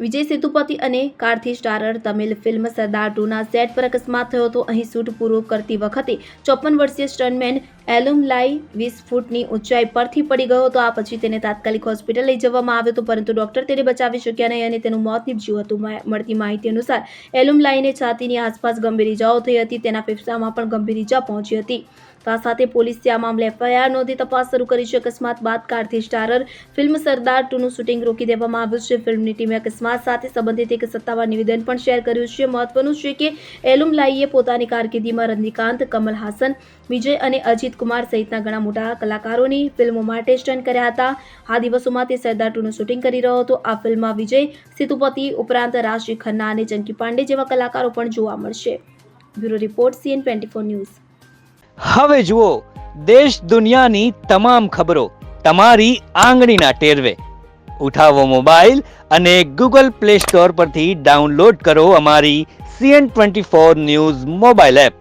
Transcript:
વિજય સેતુપતિ અને Karthi starrer Tamil film Sardar ટુના set પર અકસ્માત થયો હતો. અહીં શૂટ પૂરો કરતી વખતે ચોપન વર્ષીય સ્ટનમેન એલુમ લાઈ વીસ ફૂટની ઊંચાઈ પરથી પડી ગયો હતો. આ પછી તેને તાત્કાલિક હોસ્પિટલ લઈ જવામાં આવ્યો હતો, પરંતુ ડોક્ટર તેને બચાવી શક્યા નહીં અને તેનું મોત નીપજ્યું હતું. મળતી માહિતી અનુસાર એલુમ લાઈને છાતીની આસપાસ ગંભીર ઇજાઓ થઈ હતી, તેના ફેફસામાં પણ ગંભીર ઇજા પહોંચી હતી. તો આ સાથે પોલીસે આ મામલે એફઆઈઆર નોંધી તપાસ શરૂ કરી છે. અકસ્માત બાદ કારથી સ્ટારર ફિલ્મ સરદાર ટુનું શૂટિંગ રોકી દેવામાં આવ્યું છે. ફિલ્મની ટીમે અકસ્માત સાથે સંબંધિત એક સત્તાવાર નિવેદન પણ શેર કર્યું છે. મહત્વનું છે કે એલુમલાઈએ પોતાની કારકિર્દીમાં રજનીકાંત, કમલ હાસન, વિજય અને અજીત કુમાર સહિતના ઘણા મોટા કલાકારોની ફિલ્મો માટે સ્ટન્ટ કર્યા હતા. આ દિવસોમાં તે સરદાર ટુનું શૂટિંગ કરી રહ્યો હતો. આ ફિલ્મમાં વિજય સેતુપતિ ઉપરાંત રાશિ ખન્ના અને ચંકી પાંડે જેવા કલાકારો પણ જોવા મળશે. Bureau report CN twenty four news. હવે જુઓ, દેશ દુનિયાની તમામ ખબરો તમારી આંગળીના ટેરવે. ઉઠાવો મોબાઈલ અને ગૂગલ પ્લે સ્ટોર પરથી ડાઉનલોડ કરો અમારી CN twenty four news mobile app.